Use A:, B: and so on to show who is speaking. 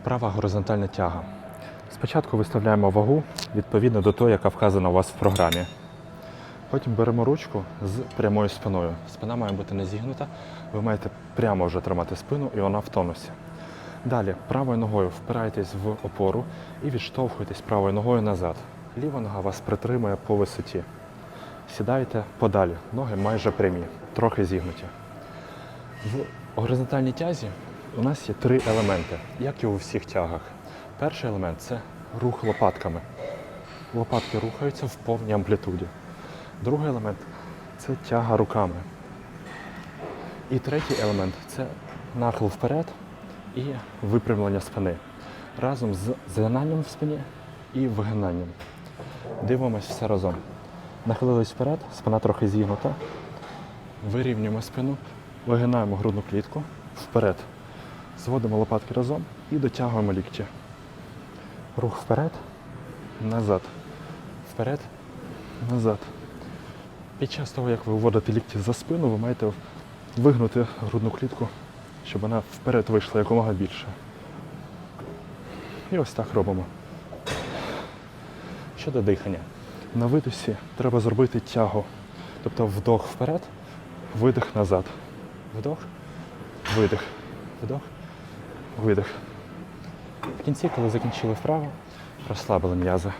A: Вправа горизонтальна тяга. Спочатку виставляємо вагу відповідно до того, яка вказана у вас в програмі. Потім беремо ручку з прямою спиною. Спина має бути не зігнута. Ви маєте прямо вже тримати спину і вона в тонусі. Далі правою ногою впираєтесь в опору і відштовхуєтесь правою ногою назад. Ліва нога вас притримує по висоті. Сідаєте подалі, ноги майже прямі, трохи зігнуті. В горизонтальній тязі у нас є три елементи, як і у всіх тягах. Перший елемент це рух лопатками. Лопатки рухаються в повній амплітуді. Другий елемент це тяга руками. І третій елемент це нахил вперед і випрямлення спини. Разом з згинанням в спині і вигинанням. Дивимось все разом. Нахилились вперед, спина трохи зігнута. Вирівнюємо спину, вигинаємо грудну клітку вперед. Зводимо лопатки разом і дотягуємо лікті. Рух вперед, назад. Вперед, назад. Під час того, як ви вводите лікті за спину, ви маєте вигнути грудну клітку, щоб вона вперед вийшла якомога більше. І ось так робимо. Щодо дихання. На видосі треба зробити тягу. Тобто вдох вперед, видих назад. Вдох, видих. Вдох, видих. В кінці, коли закінчили вправу, розслабили м'язи.